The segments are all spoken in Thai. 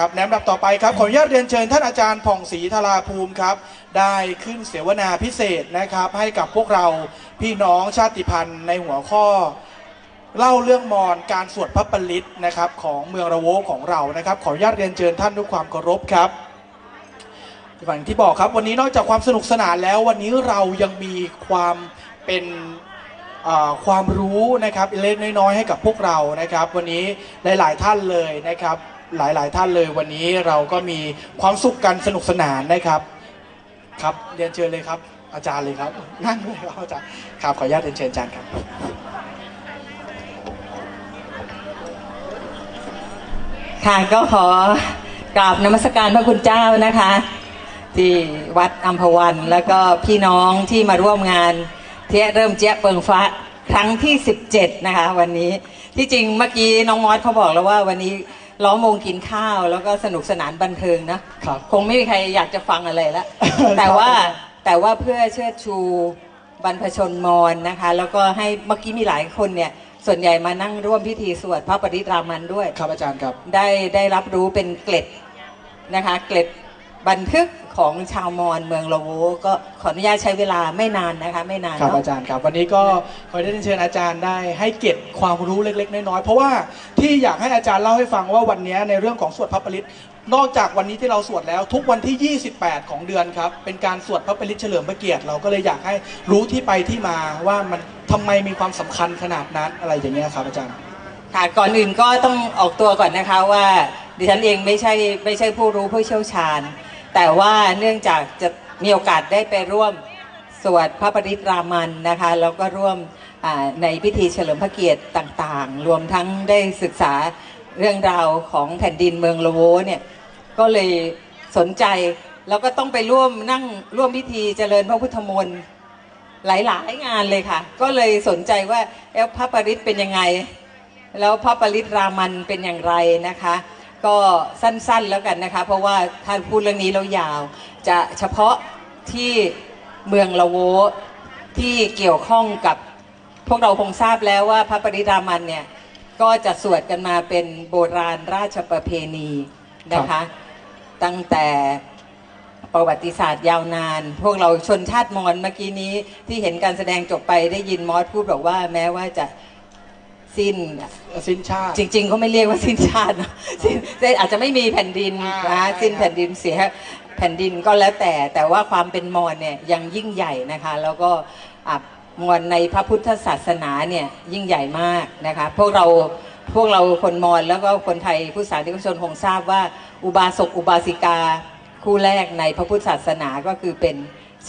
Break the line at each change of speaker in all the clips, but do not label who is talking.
นะครับแนำดับต่อไปครับขออนุญาตเรียนเชิญท่านอาจารย์ผ่องศรีธาราภูมิครับ ได้ขึ้นเสวนาพิเศษนะครับ ให้กับพวกเราพี่น้องชาติพันธุ์ในหัวข้อ เล่าเรื่องมอญการสวดพระปริตนะครับของเมืองระโวของเรานะครับ ขออนุญาตเรียนเชิญท่านด้วยความเคารพครับอย่างที่บอกครับวันนี้นอกจากความสนุกสนานแล้ววันนี้เรายังมีความเป็นความรู้นะครับเล็กน้อยๆให้กับพวกเรานะครับ วันนี้หลาย ๆ ท่านเลยนะครับ หลาย ๆ ท่านเลยวันนี้เราก็มีความสุขกันสนุกสนานนะครับครับเรียนเชิญเลยครับ อาจารย์เลยครับนั่งเลยครับอาจารย์ครับขออนุญาตเรียนเชิญอาจารย์ครับ
ค่ะก็ขอกราบนมัสการพระคุณเจ้านะคะ ที่วัดอัมพวัน แล้วก็พี่น้องที่มาร่วมงานเที่ยเริ่มเจ๊ยะเปิงฟ้าครั้งที่ 17 นะคะ วันนี้ที่จริงเมื่อกี้น้องมอสเขาบอกแล้วว่าวันนี้ ล้อมวงกินข้าวแล้วก็สนุกสนานบันเทิงนะครับ คงไม่มีใครอยากจะฟังอะไรแล้วแต่ว่าแต่ว่าเพื่อเชิดชูบรรพชนมอญนะคะ แล้วก็ให้เมื่อกี้มีหลายคนเนี่ยส่วนใหญ่มานั่งร่วมพิธีสวดพระปริตรามันด้วย
ครับอาจารย์ครับ
ได้ได้รับรู้เป็นเกล็ดนะคะ เกล็ด บันทึกของชาวมอญเมืองละโวก็ขออนุญาตใช้เวลาไม่นานนะคะ ไม่นาน
ครับ
เนาะ
อาจารย์ครับวันนี้ก็ขอได้เรียนเชิญอาจารย์ได้ให้เก็บความรู้เล็ก ๆ น้อยๆเพราะว่าที่อยากให้อาจารย์เล่าให้ฟังว่าวันนี้ในเรื่องของสวดพระปริตนอกจากวันนี้ที่เราสวดแล้ว ทุกวันที่ 28 ของเดือนครับเป็นการสวดพระปริตเฉลิมพระเกียรติเราก็เลยอยากให้รู้ที่ไปที่มาว่ามันทำไมมีความสำคัญขนาดนั้นอะไรอย่างเงี้ยครับอาจารย์
ค่ะก่อนอื่นก็ต้องออกตัวก่อนนะคะว่า ดิฉันเองไม่ใช่ไม่ใช่ผู้รู้ผู้เชี่ยวชาญ แต่ว่าเนื่องจากจะมีโอกาสได้ไปร่วมสวดพระปริตรามันนะคะแล้วก็ร่วมในพิธีเฉลิมพระเกียรติต่างๆ รวมทั้งได้ศึกษาเรื่องราวของแผ่นดินเมืองละโวเนี่ยก็เลยสนใจแล้วก็ต้องไปร่วมนั่งร่วมพิธีเจริญพระพุทธมนต์หลายๆงานเลยค่ะ ก็เลยสนใจว่าเอ๊ะพระปริตเป็นยังไง แล้วพระปริตรามันเป็นอย่างไรนะคะ ก็สั้นๆแล้วกันนะคะ เพราะว่าถ้าพูดเรื่องนี้เรายาว จะเฉพาะที่เมืองละโวที่เกี่ยวข้องกับพวกเราคงทราบแล้วว่าพระปริรามันเนี่ยก็จะสวดกันมาเป็นโบราณราชประเพณีนะคะ ตั้งแต่ประวัติศาสตร์ยาวนาน พวกเราชนชาติมอญเมื่อกี้นี้ที่เห็นการแสดงจบไปได้ยินมอสพูดบอกว่าแม้ว่าจะ สิ้น
สิ้นชาติ
จริง ๆเขาไม่เรียกว่าสิ้นชาตินะสิ้นอาจจะไม่มีแผ่นดิน
อ่า
นะ
ใช่
สิ้นแผ่นดินเสียแผ่นดินก็แล้วแต่แต่ว่าความเป็นมอญเนี่ยยังยิ่งใหญ่นะคะ แล้วก็อะมอญในพระพุทธศาสนาเนี่ยยิ่งใหญ่มากนะคะพวกเราพวกเราคนมอญแล้วก็คนไทยผู้สาธารนิกชนคงทราบว่า อุบาสกอุบาสิกาคู่แรกในพระพุทธศาสนาก็คือเป็น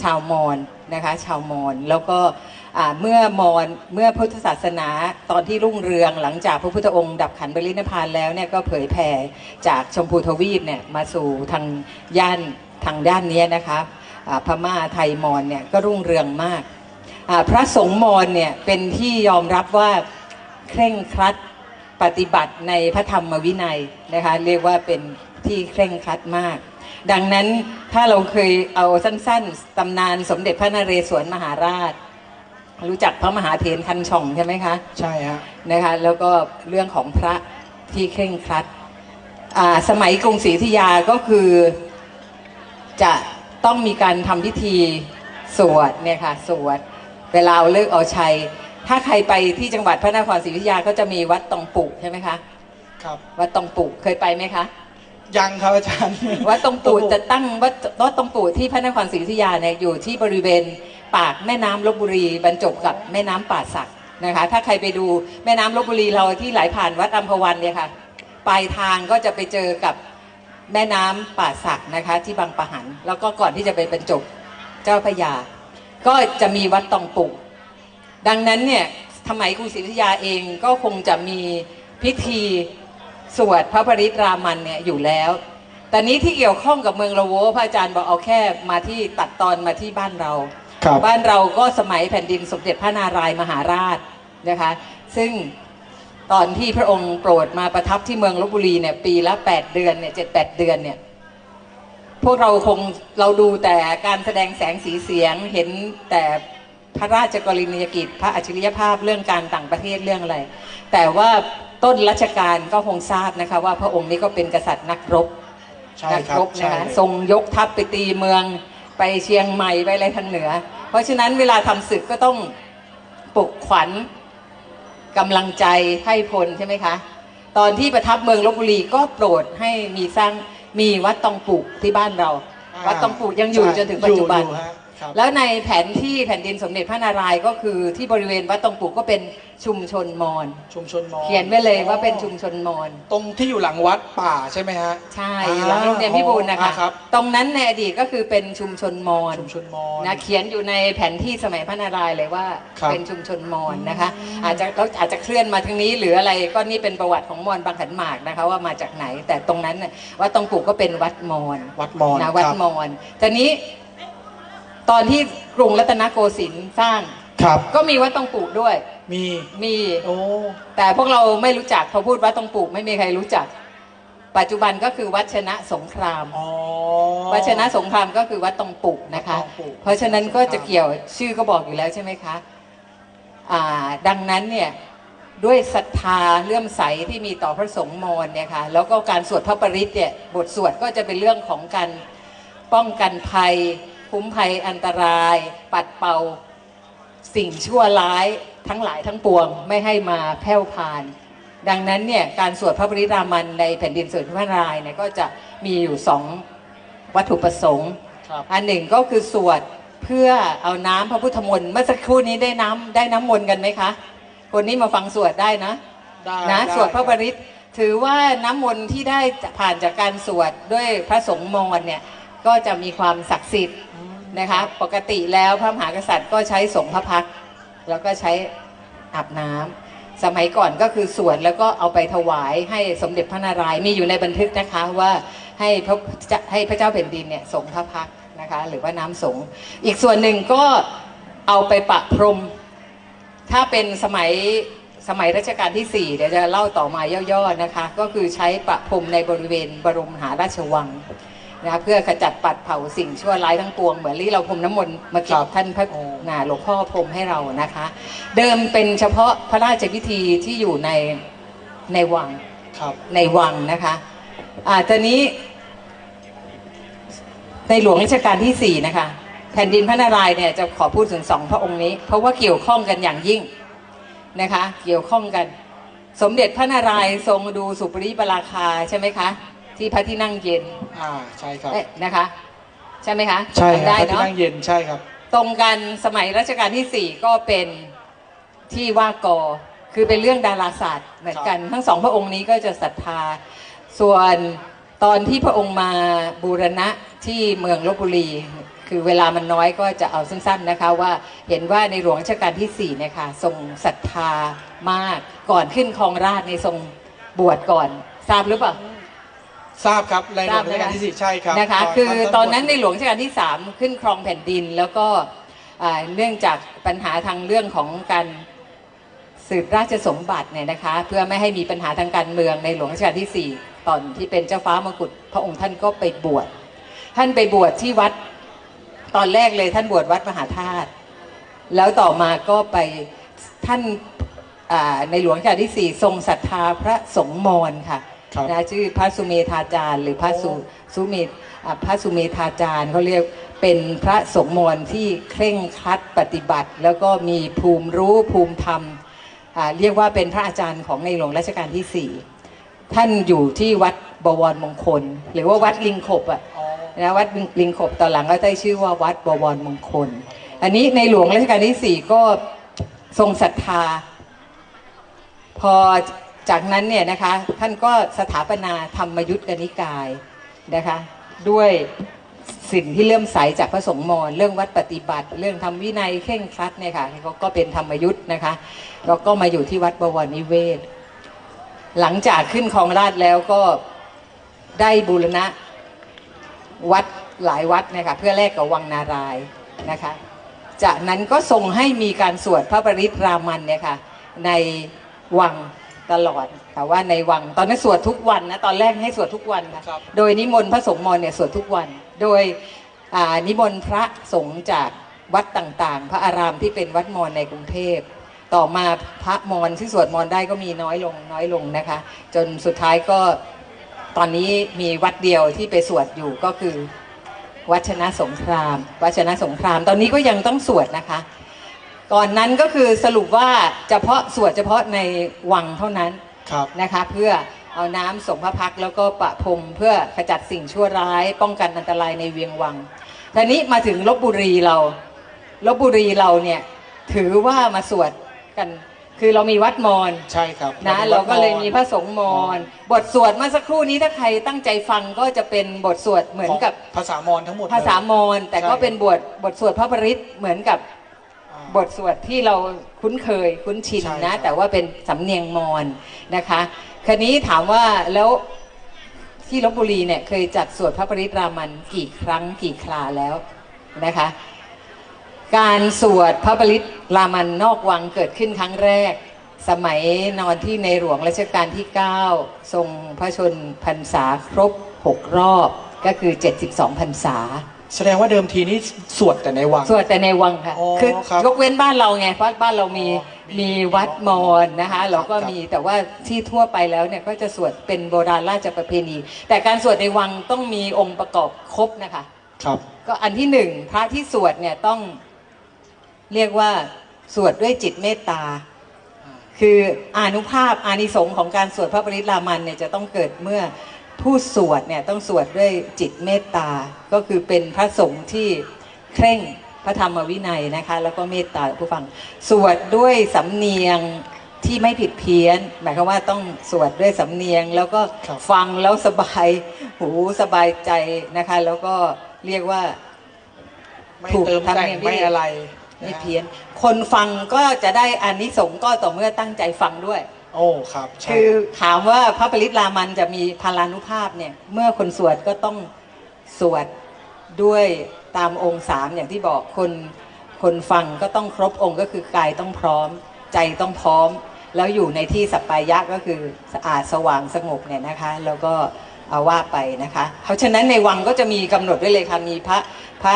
ชาวมอญนะคะ ชาวมอญแล้วก็อ่า เมื่อมอญเมื่อพุทธศาสนาตอนที่รุ่งเรืองหลังจากพระพุทธองค์ ดับขันบรินิพานแล้วเนี่ยก็เผยแผ่จากชมพูทวีปเนี่ยมาสู่ทางย่านทางด้านนี้นะคะพม่าไทยมอญเนี่ยก็รุ่งเรืองมากพระสงฆ์มอญเนี่ยเป็นที่ยอมรับว่าเคร่งครัดปฏิบัติในพระธรรมวินัยนะคะเรียกว่าเป็นที่เคร่งครัดมาก ดังนั้นถ้าเราเคยเอาสั้นๆตำนานสมเด็จพระนเรศวรมหาราช รู้จักพระมหาเถรคันช่องใช่ไหมคะ
ใช่ฮะ
นะคะ แล้วก็เรื่องของพระที่เคร่งครัดอ่าสมัยกรุงศรีอยุธยาก็คือจะต้องมีการทำพิธีสวดเนี่ยค่ะสวดเวลาเอาเลิกษ์เอาชัย ถ้าใครไปที่จังหวัดพระนครศรีอยุธยาก็จะมีวัดตองปุใช่ไหมคะ
ครับ
วัดตองปุเคยไปไหมคะ
ยังครับอาจารย์
วัดตองปูจะตั้งวัดวัดตองปูที่พระนครศรีอยุธยาเนี่ยอยู่ที่บริเวณ ปากแม่น้ำลบบุรีบรรจบกับแม่น้ำป่าสักนะคะ ถ้าใครไปดูแม่น้ำลบบุรีเราที่ไหลผ่านวัดอัมพวันเนี่ยค่ะปลายทางก็จะไปเจอกับแม่น้ำป่าสักนะคะที่บางปะหัน แล้วก็ก่อนที่จะไปบรรจบเจ้าพระยา ก็จะมีวัดตองปูดังนั้นเนี่ยสมัยกรุงศรีอยุธยาเองก็คงจะมีพิธีสวดพระปริตรามันเนี่ยอยู่แล้ว แต่นี้ที่เกี่ยวข้องกับเมืองละโวพระอาจารย์บอกเอาแค่มาที่ตัดตอนมาที่บ้านเรา
ครับ
บ้านเราก็สมัยแผ่นดินสมเด็จพระนารายณ์มหาราชนะคะ ซึ่งตอนที่พระองค์โปรดมาประทับที่เมืองลบบุรีเนี่ยปีละ 8 เดือนเนี่ยเจ็ดแปดเดือนเนี่ยพวกเราคงเราดูแต่การแสดงแสงสีเสียงเห็นแต่พระราชกรณียกิจพระอัจฉริยภาพเรื่องการต่างประเทศเรื่องอะไร แต่ว่าต้นรัชกาลก็คงทราบนะคะว่าพระองค์นี้ก็เป็นกษัตริย์นักรบ
ใช่
นัก
ครับ
รบนะ
ใช่
คะทรงยกทัพไปตีเมือง ไปเชียงใหม่ไปอะไรทางเหนือ เพราะฉะนั้นเวลาทำศึกก็ต้องปลุกขวัญกำลังใจให้พลใช่ไหมคะ ตอนที่ประทับเมืองลบบุรีก็โปรดให้มีสร้างมีวัดตองปุกที่บ้านเรา วัดตองปุกยังอยู่จนถึงปัจจุบัน
ครับ
แล้วในแผนที่แผ่นดินสมเด็จพระนารายณ์ก็คือที่บริเวณวัดตองปุกก็เป็นชุมชนมอญ
ชุมชนมอญ
เขียนไว้เลยว่าเป็นชุมชนมอญ
ตรงที่อยู่หลังวัดป่าใช่ไหมฮะ
ใช่
อ่า
หลังโรงเรียนพิบูลนะคะ
อ่าครับ
ตรงนั้นในอดีตก็คือเป็นชุมชนมอญ
ชุมชนมอญ
นะเขียนอยู่ในแผนที่สมัยพระนารายณ์เลยว่า
ครับ
เป็นชุมชนมอญนะคะ อาจจะเราอาจจะเคลื่อนมาทางนี้หรืออะไรก็นี่เป็นประวัติของมอญบางขันหมากนะคะว่ามาจากไหนแต่ตรงนั้นน่ะวัดตองปุกก็เป็นวัดมอญ
วัดมอญ
นะวัด
ครับ
มอญทีนี้ ตอนที่กรุงรัตนโกสินทร์สร้าง
ครับ
ก็มีวัดตองปุกด้วย
มี
มี
โอ้
แต่พวกเราไม่รู้จักพอพูดวัดตองปุกไม่มีใครรู้จัก ปัจจุบันก็คือวัดชนะสงคราม
อ๋อ
วัดชนะสงครามก็คือวัดตองปุกนะคะ
วัดตองปุก
เพราะฉะนั้นก็จะเกี่ยวชื่อก็บอกอยู่แล้วใช่ไหมคะอ่าดังนั้นเนี่ยด้วยศรัทธาเลื่อมใสที่มีต่อพระสงฆ์มอญเนี่ยค่ะแล้วก็การสวดพระปริตเนี่ยบทสวดก็จะเป็นเรื่องของการป้องกันภัย คุ้มภัยอันตราย ปัดเป่า สิ่งชั่วร้ายทั้งหลายทั้งปวงไม่ให้มาแผ่วพาน ดังนั้นเนี่ยการสวดพระปริรามันในแผ่นดินสมเด็จพระนารายณ์เนี่ยก็จะมีอยู่สองวัตถุประสงค์
ครับ
อันหนึ่งก็คือสวดเพื่อเอาน้ำพระพุทธมนต์เมื่อสักครู่นี้ได้น้ำได้น้ำมนต์กันไหมคะ คนนี้มาฟังสวดได้นะ
ได้
นะ
ได้
สวดพระปริตรถือว่าน้ำมนต์ที่ได้ผ่านจากการสวดด้วยพระสงฆ์มอญเนี่ย ก็จะมีความศักดิ์สิทธิ์
อืม
นะคะ ปกติแล้วพระมหากษัตริย์ก็ใช้สงฆ์พระพักตร์แล้วก็ใช้อาบน้ำสมัยก่อนก็คือสวดแล้วก็เอาไปถวายให้สมเด็จพระนารายณ์มีอยู่ในบันทึกนะคะว่าให้พระจะให้พระเจ้าแผ่นดินเนี่ยสงฆ์พระพักตร์นะคะหรือว่าน้ำสงฆ์อีกส่วนหนึ่งก็เอาไปปะพรม ถ้าเป็นสมัยสมัยรัชกาลที่ 4 เดี๋ยวจะเล่าต่อมาย่อๆนะคะ ก็คือใช้ประพรมในบริเวณบรมมหาราชวัง นะคะเพื่อขจัดปัดเผาสิ่งชั่วร้ายทั้งปวงเหมือนที่เราพรมน้ำมนต์เมาเก็บท่านพระนาหลวงพ่อพรมให้เรานะคะ เดิมเป็นเฉพาะพระราชพิธีที่อยู่ในในวัง
ครับ
ในวังนะคะอ่าตอนนี้ ในหลวงรัชกาลที่4นะคะแผ่นดินพระนารายณ์เนี่ยจะขอพูดถึงสองพระองค์นี้ เพราะว่าเกี่ยวข้องกันอย่างยิ่งนะคะ เกี่ยวข้องกัน สมเด็จพระนารายณ์ทรงดูสุปริปราคาใช่ไหมคะ ที่พระที่นั่งเย็น
อ่าใช่ครับ
เอ๊ะนะคะ ใช่ไหมคะ
ใช่ค
จำ
รับ
ได้
พระที่
เนาะ
นั่งเย็นใช่ครับ
ตรงกันสมัยรัชกาลที่4ก็เป็นที่ว่ากอคือเป็นเรื่องดาราศาสตร์เหมือนกัน ทั้งสองพระองค์นี้ก็จะศรัทธา ส่วนตอนที่พระองค์มาบูรณะที่เมืองลบบุรี คือเวลามันน้อยก็จะเอาสั้นๆนะคะว่าเห็นว่าในหลวงรัชกาลที่4เนี่ยค่ะทรงศรัทธามากก่อนขึ้นครองราชย์ในทรงบวชก่อน ทราบหรือเปล่า
ทราบครับในหลวง
ทราบ
รัชกาล
นะคะ
ที่สี่ใช่ครับ
นะคะ
ต
คือตอนนั้น
บวช
ในหลวงรัชกาลที่ 3 ขึ้นครองแผ่นดิน แล้วก็อ่าเนื่องจากปัญหาทางเรื่องของการสืบราชสมบัติเนี่ยนะคะ เพื่อไม่ให้มีปัญหาทางการเมืองในหลวงรัชกาลที่ 4 ตอนที่เป็นเจ้าฟ้ามกุฎพระองค์ท่านก็ไปบวชท่านไปบวชที่วัดตอนแรกเลยท่านบวชวัดมหาธาตุแล้วต่อมาก็ไปท่านอ่าในหลวงรัชกาลที่ 4 ทรงศรัทธาพระสงฆ์มอญค่ะ
ครับ
นะชื่อพระสุเมธาจารย์ หรือพระสุ
โอ้
สุเมธอ่าพระสุเมธาจารย์เขาเรียกเป็นพระสงฆ์มรที่เคร่งครัดปฏิบัติ แล้วก็มีภูมิรู้ภูมิธรรมอ่าเรียกว่าเป็นพระอาจารย์ของในหลวงรัชกาลที่ 4 ท่านอยู่ที่วัดบวรมงคล หรือว่าวัดลิงขบอะ
อ๋อ
นะวัดลิงขบตอนหลังก็ได้ชื่อว่าวัดบวรมงคล อันนี้ในหลวงรัชกาลที่ 4 ก็ทรงศรัทธา พอ จากนั้นเนี่ยนะคะท่านก็สถาปนาธรรมยุทธกนิกายนะคะด้วยสิ่งที่เลื่มใสจากพระสงฆ์มอญเรื่องวัดปฏิบัติ เรื่องทำวินัยเคร่งครัดเนี่ยค่ะก็ก็เป็นธรรมยุทธนะคะแล้วก็มาอยู่ที่วัดบวรนิเวศ หลังจากขึ้นครองราชแล้วก็ได้บูรณะวัดหลายวัดนะคะเพื่อแลกกับวังนารายนะคะ จากนั้นก็ทรงให้มีการสวดพระปริตรามันเนี่ยค่ะในวัง ตลอดแต่ว่าในวังตอนนั้นสวดทุกวันนะตอนแรกให้สวดทุกวันค่ะ
ครับ
โดยนิมนต์พระสงฆ์มอญเนี่ยสวดทุกวัน โดยอ่านิมนต์พระสงฆ์จากวัดต่างๆ พระอารามที่เป็นวัดมอญในกรุงเทพต่อมาพระมอญที่สวดมอญได้ก็มีน้อยลงน้อยลงนะคะ จนสุดท้ายก็ตอนนี้มีวัดเดียวที่ไปสวดอยู่ก็คือวัชนะสงคราม วัชนะสงคราม ตอนนี้ก็ยังต้องสวดนะคะ ก่อนนั้นก็คือสรุปว่าเฉพาะสวดเฉพาะในวังเท่านั้น
ครับ
นะคะ เพื่อเอาน้ำส่งพระพักตร์แล้วก็ประพรมเพื่อขจัดสิ่งชั่วร้าย ป้องกันอันตรายในเวียงวังทีนี้มาถึงลบบุรีเราลบบุรีเราเนี่ยถือว่ามาสวดกัน คือเรามีวัดมอญ
ใช่ครับ
นะ
วัด
เราก็เลย
มอญ
มีพระสงฆ์มอญบทสวดเมื่อสักครู่นี้ถ้าใครตั้งใจฟังก็จะเป็นบทสวดเหมือนกับ
ภาษามอญทั้งหมดเลย
ภาษามอญแต่ก็
ใช่
เป็นบทบทสวดพระปริตรเหมือนกับ
อ่า
บทสวดที่เราคุ้นเคยคุ้นชิน
ใช่ครั
นะ
บ
แต่ว่าเป็นสำเนียงมอญนะคะคันนี้ถามว่าแล้วที่ลบบุรีเนี่ยเคยจัดสวดพระปริตรามันกี่ครั้งกี่คราแล้วนะคะการสวดพระปริตรามันนอกวังเกิดขึ้นครั้งแรก สมัยนอนที่ในหลวงรัชกาลที่ 9 ทรงพระชนพรรษาครบ 6 รอบก็คือ 72 พรรษา
แสดงว่าเดิมทีนี้สวดแต่ในวัง
สวดแต่ในวังค่ะ
อ๋อ
คือ
ครับ
ยกเว้นบ้านเราไงเพราะบ้านเรามี
อ๋อมี
มีวัดมอญนะคะเราก็
ครับ
มีแต่ว่าที่ทั่วไปแล้วเนี่ยก็จะสวดเป็นโบราณราชประเพณี แต่การสวดในวังต้องมีองค์ประกอบครบนะคะ
ครับ
ก็อันที่หนึ่งพระที่สวดเนี่ยต้องเรียกว่าสวดด้วยจิตเมตตา คืออานุภาพอานิสงส์ของการสวดพระปริตรามันเนี่ยจะต้องเกิดเมื่อ ผู้สวดเนี่ยต้องสวดด้วยจิตเมตตา ก็คือเป็นพระสงฆ์ที่เคร่งพระธรรมวินัยนะคะ แล้วก็เมตตาผู้ฟัง สวดด้วยสำเนียงที่ไม่ผิดเพี้ยน หมายความว่าต้องสวดด้วยสำเนียง แล้วก็
ครับ
ฟังแล้วสบายหูสบายใจนะคะ แล้วก็เรียกว่า
ไม่
ถูก
เติมแต่ง
ทำเนี่ย
ไม่อะไร
ไม่
นะฮะ
เพี้ยน คนฟังก็จะได้อานิสงส์ก็ต่อเมื่อตั้งใจฟังด้วย
โอ้ครับใช่
คือถามว่าพระปริตรามันจะมีพลานุภาพเนี่ยเมื่อคนสวดก็ต้องสวดด้วยตามองค์สามอย่างที่บอกคนคนฟังก็ต้องครบองค์ก็คือกายต้องพร้อม ใจต้องพร้อม แล้วอยู่ในที่สัปปายะก็คือสะอาดสว่างสงบเนี่ยนะคะ แล้วก็เอาว่าไปนะคะ เพราะฉะนั้นในวังก็จะมีกำหนดไว้เลยค่ะมีพระพระ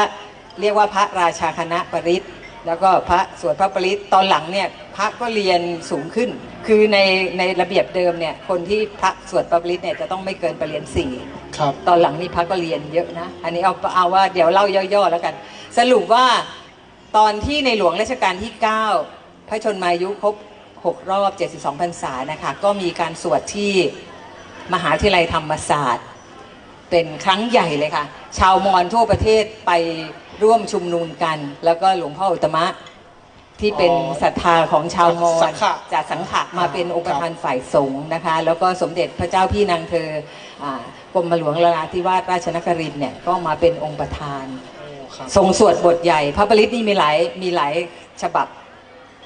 เรียกว่าพระราชาคณะปริต แล้วก็พระสวดพระปริตตอนหลังเนี่ยพระก็เรียนสูงขึ้น คือในในระเบียบเดิมเนี่ยคนที่พระสวดพระปริตเนี่ยจะต้องไม่เกินปรริญญาสี่
ครับ
ตอนหลังนี่พระก็เรียนเยอะนะ อันนี้เอาเอาว่าเดี๋ยวเล่าย่อๆแล้วกัน สรุปว่าตอนที่ในหลวงรัชกาลที่ 9 พระชนมายุครบ6รอบ 72พรรษานะคะก็มีการสวดที่มหาวิทยาลัยธรรมศาสตร์ เป็นครั้งใหญ่เลยค่ะ ชาวมอญทั่วประเทศไป ร่วมชุมนุมกัน แล้วก็หลวงพ่ออุตตมะที่เป็น
อ๋อ
ศรัทธาของชาวมอ
สั
ญ
งขะ
จากสังขะมาเป็นองค์ประธานฝ่ายสงฆ์นะคะ แล้วก็สมเด็จพระเจ้าพี่นางเธออ่ากรมหลวงนราธิวาสราชนครินทร์เนี่ยก็มาเป็นองค์ประธาน
โอ้ครับ
ทรงสวดบทใหญ่ พระปริตนี่มีหลายมีหลายฉบับ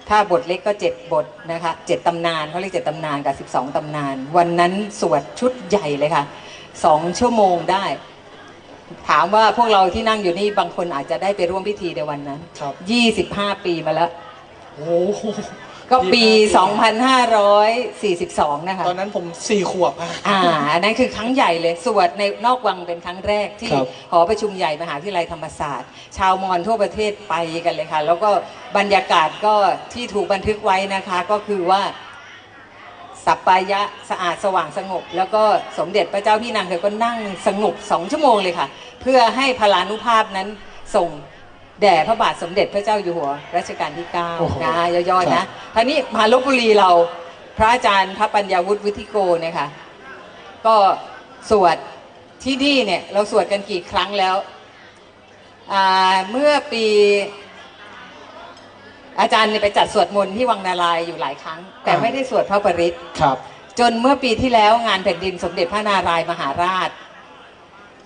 ถ้าบทเล็กก็เจ็ดบทนะคะเจ็ดตำนานเขาเรียกเจ็ดตำนานกับสิบสองตำนาน วันนั้นสวดชุดใหญ่เลยค่ะสองชั่วโมงได้ ถามว่าพวกเราที่นั่งอยู่นี่บางคนอาจจะได้ไปร่วมพิธีในวันนั้น
ครับ
ยี่สิบห้าปีมาแล้ว
โอ้โห
ก็ปี
25
2542 นะคะ
ตอนนั้นผมสี่ขวบอะ
อ่า อันนั้นคือครั้งใหญ่เลย สวดในนอกวังเป็นครั้งแรกที่
ครับ
หอประชุมใหญ่มหาวิทยาลัยธรรมศาสตร์ ชาวมอญทั่วประเทศไปกันเลยค่ะ แล้วก็บรรยากาศก็ที่ถูกบันทึกไว้นะคะ ก็คือว่า สัปปายะสะอาดสว่างสงบ แล้วก็สมเด็จพระเจ้าพี่นางเธอก็นั่งสงบสองชั่วโมงเลยค่ะ เพื่อให้พลานุภาพนั้นส่งแด่พระบาทสมเด็จพระเจ้าอยู่หัวรัชกาลที่
โอ้โห
9นะย่อๆนะท่านี้มาลบบุรีเราพระอาจารย์พระปัญญาวุฒิวุฒิโกเนี่ยค่ะก็สวดที่นี่เนี่ยเราสวดกันกี่ครั้งแล้วอ่าเมื่อปี อาจารย์เนี่ยไปจัดสวดมนต์ที่วังนารายณ์อยู่หลายครั้ง แต่
อ่า
ไม่ได้สวดพระปริตร
ครับ
จนเมื่อปีที่แล้วงานแผ่นดินสมเด็จพระนารายณ์มหาราช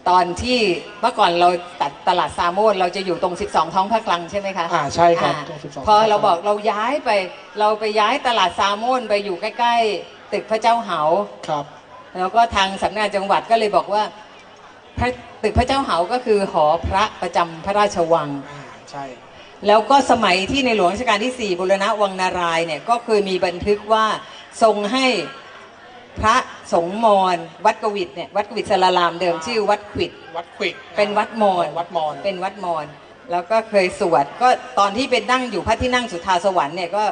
ตอนที่เมื่อก่อนเราตัดตลาดซาโมนเราจะอยู่ตรง 12 ท้องพระคลังใช่ไหมคะ
อ่าใช่ครับ
อ่า
ตรง12
พอเราบอกเราย้ายไปเราไปย้ายตลาดซาโมนไปอยู่ใกล้ๆ ตึกพระเจ้าเหา
ครับ
แล้วก็ทางสำนักงานจังหวัดก็เลยบอกว่าพระตึกพระเจ้าเหาก็คือหอพระประจำพระราชวัง
อ่าใช่
แล้วก็สมัยที่ในหลวงรัชกาลที่ 4บุรณะวังนารายณ์เนี่ยก็เคยมีบันทึกว่าทรงให้พระสงฆ์มอญวัดกวิดเนี่ยวัดกวิดสารารามเดิมชื่อวัดขวิด
วัดขวิก
เป็นวัดมอญ
วัดมอญ
เป็นวัดมอญแล้วก็เคยสวดก็ตอนที่เป็นนั่งอยู่พระที่นั่งสุทธาสวรรค์เนี่ยก็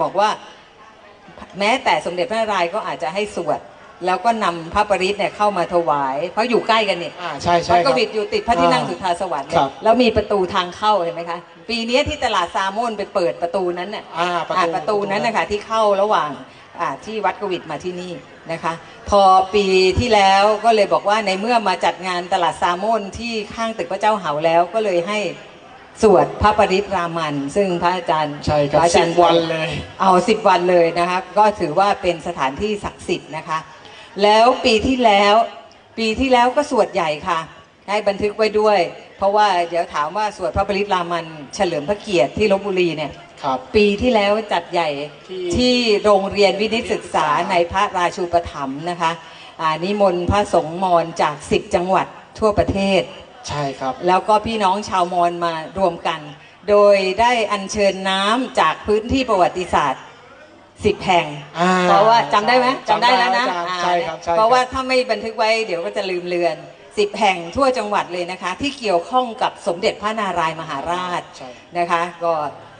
บอกว่าแม้แต่สมเด็จพระนารายณ์ก็อาจจะให้สวด แล้วก็นำพระปริศเนี่ยเข้ามาถวาย เพราะอยู่ใกล้กันเนี่ย
อ่าใช่
พ
ใช่
ระ
ค
ก
รับ
วิดอยู่ติดพระที่นั่งสุทธาสวรรค์เนี่
ครั
ย
บ
แล้วมีประตูทางเข้าเห็นไหมคะ ปีนี้ที่ตลาดซาโมนไปเปิดประตูนั้นน่ะ
อ่าประ
อ่า
ตู
ประตูนั้นนะคะที่เข้าระหว่างอ่าที่วัดกวิดมาที่นี่นะคะ พอปีที่แล้วก็เลยบอกว่าในเมื่อมาจัดงานตลาดซาโมนที่ข้างตึกพระเจ้าเหาแล้วก็เลยให้สวดพระปริตรามัน ซึ่งพระอาจารย์
ใช่ครับ
พะอา
สิ
จา
บ
รย์
วันเลย
เอาสิบวันเลยนะคะก็ถือว่าเป็นสถานที่ศักดิ์สิทธิ์นะคะ แล้วปีที่แล้ว ปีที่แล้วก็สวดใหญ่ค่ะ ให้บันทึกไว้ด้วย เพราะว่าเดี๋ยวถามว่าสวดพระปริตรามันเฉลิมพระเกียรติที่ลบบุรีเนี่ย
ครับ
ปีที่แล้วจัดใหญ่
ที่
ที่โรงเรียนวินิตศึกษาในพระราชูปถัมภ์นะคะอ่านิมนต์พระสงฆ์มอญจาก10จังหวัดทั่วประเทศ
ใช่ครับ
แล้วก็พี่น้องชาวมอญมารวมกัน โดยได้อัญเชิญน้ำจากพื้นที่ประวัติศาสตร์ 10แห่ง
อ่า
เพราะว่าจำได้ไหมจำได้แล้วนะ
จำได้
อ่า
ใช่ครับใช่ครับ
เพราะว่าถ้าไม่บันทึกไว้เดี๋ยวก็จะลืมเลือน10แห่งทั่วจังหวัดเลยนะคะ ที่เกี่ยวข้องกับสมเด็จพระนารายณ์มหาราช
ใช่
นะคะ ก็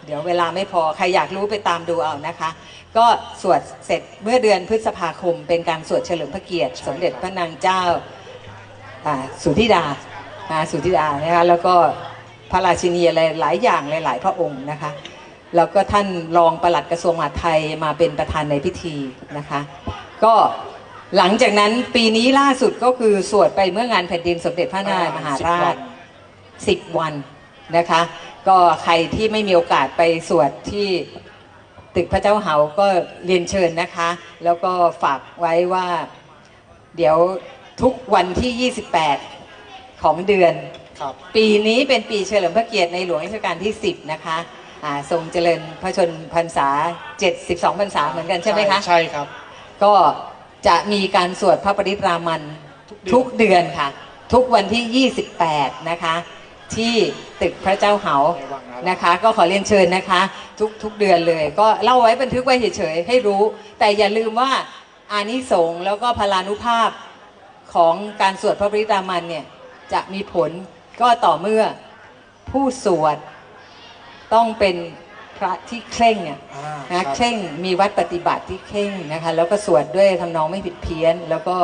เดี๋ยวเวลาไม่พอ ใครอยากรู้ไปตามดูเอานะคะ ก็สวดเสร็จเมื่อเดือนพฤษภาคม เป็นการสวดเฉลิมพระเกียรติ สมเด็จพระนางเจ้าอ่าสุธิดาอ่าสุธิดานะคะแล้วก็พระราชินีอะไรหลายอย่างหลาย ๆ พระองค์นะคะ แล้วก็ท่านรองปลัดกระทรวงมหาดไทยมาเป็นประธานในพิธีนะคะ ก็หลังจากนั้นปีนี้ล่าสุดก็คือสวดไปเมื่องานแผ่นดินสมเด็จพระนารายณ์มหาราช 10 วันนะคะ ก็ใครที่ไม่มีโอกาสไปสวดที่ตึกพระเจ้าเหาก็เรียนเชิญนะคะ แล้วก็ฝากไว้ว่าเดี๋ยวทุกวันที่ 28 ของเดือน
ครับ
ปีนี้เป็นปีเฉลิมพระเกียรติในหลวงรัชกาลที่ 10 นะคะอ่า ทรงเจริญพระชนพรรษา 72พรรษาเหมือนกันใช่ไหมคะ
ใช่ครับ
ก็จะมีการสวดพระปริตรามัน
ทุ
ทุ
ก
ก
เดื
เดื
อ
อนนค่ะ ทุกวันที่ 28 นะคะ ที่ตึกพระเจ้าเหา
ในวังนั้น
นะคะ ก็ขอเรียนเชิญนะคะ ทุกทุกเดือนเลย ก็เล่าไว้บันทึกไว้เฉยๆให้รู้ แต่อย่าลืมว่าอานิสงส์แล้วก็พลานุภาพของการสวดพระปริตรามันเนี่ยจะมีผลก็ต่อเมื่อผู้สวด ต้องเป็นพระที่เคร่งอะ
อ่า
นะครับเคร่งมีวัดปฏิบัติที่เคร่งนะคะแล้วก็สวดด้วยทำนองไม่ผิดเพี้ยน แล้วก็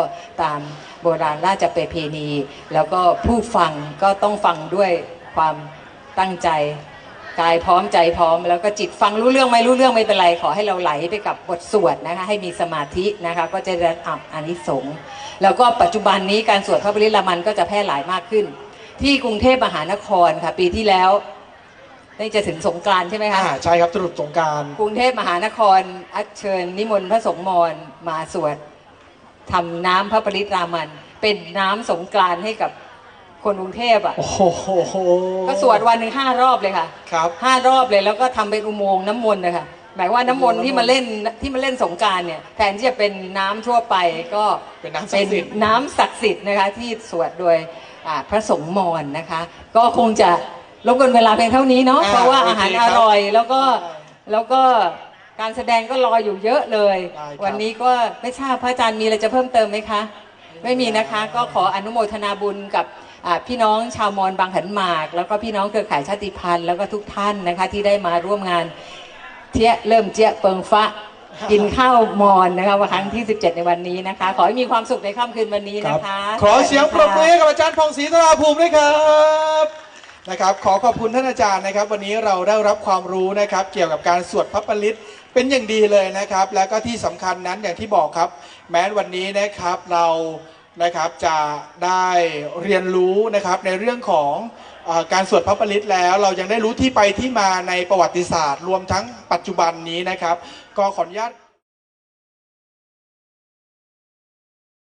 ตามโบราณราชประเพณี แล้วก็ผู้ฟังก็ต้องฟังด้วยความตั้งใจกายพร้อมใจพร้อม แล้วก็จิตฟังรู้เรื่องไม่รู้เรื่องไม่เป็นไรขอให้เราไหลไปกับบทสวดนะคะให้มีสมาธินะคะก็จะได้รับอานิสงส์แล้วก็ปัจจุบันนี้การสวดพระปริลามันก็จะแพร่หลายมากขึ้น ที่กรุงเทพมหานครค่ะปีที่แล้ว นี่จะถึงสงกรานต์ใช่ไหมคะ
อ่าใช่ครับตรุษสงกราร
กรุงเทพมหานครอัญเชิญนิมนต์พระสงฆ์มรมาสวดทำน้ำพระปริตรามัน เป็นน้ำสงกรานต์ให้กับคนกรุงเทพอะ
โอ้โห
ก็สวดวันหนึ่งห้ารอบเลยค่ะ
ครับ
ห้ารอบเลยแล้วก็ทำเป็นอุโมงค์น้ำมนต์นะคะหมายว่าน้ำมนต์ที่มาเล่นที่มาเล่นสงกรารเนี่ยแทนที่จะเป็นน้ำทั่วไปก็
เป็นน้ำศัก
เป็น
ดิ์สิทธิ์
น้ำศักดิ์สิทธิ์นะคะที่สวดโดยอ่าพระสงฆ์มรนะคะ ก็คงจะ รบกวนเวลาเพียงเท่านี้เนาะ
อ่า
เพราะว่า
โอเค
อาหาร
ครั
อบร่อยแล้วก็
ได้
แล้วก็การแสดงก็รออยู่เยอะเลย
ได้ครับ
วันนี้ก็ไม่ทราบพระอาจารย์มีอะไรจะเพิ่มเติมไหมคะ ไม่มีนะคะ ก็ขออนุโมทนาบุญกับอ่าพี่น้องชาวมอญบางขันหมาก แล้วก็พี่น้องเครือข่ายชาติพันธุ์แล้วก็ทุกท่านนะคะ ที่ได้มาร่วมงานเทียเริ่มเจียเปิงฟ้ากินข้าวมอนนะคะวันครั้งที่ 17 ในวันนี้นะคะ ขอให้มีความสุขในค่ำคืนวันนี้
ครับ
นะคะ
ขอเสียงปรบมือให้กับอาจารย์พองศรีธราภูมิด้วยครับ นะครับขอขอบคุณท่านอาจารย์นะครับ วันนี้เราได้รับความรู้นะครับ เกี่ยวกับการสวดพระปริตเป็นอย่างดีเลยนะครับ แล้วก็ที่สำคัญนั้นอย่างที่บอกครับ แม้วันนี้นะครับเรานะครับจะได้เรียนรู้นะครับในเรื่องของอการสวดพระปริตแล้ว เรายังได้รู้ที่ไปที่มาในประวัติศาสตร์ รวมทั้งปัจจุบันนี้นะครับ ก็ขออนุญาต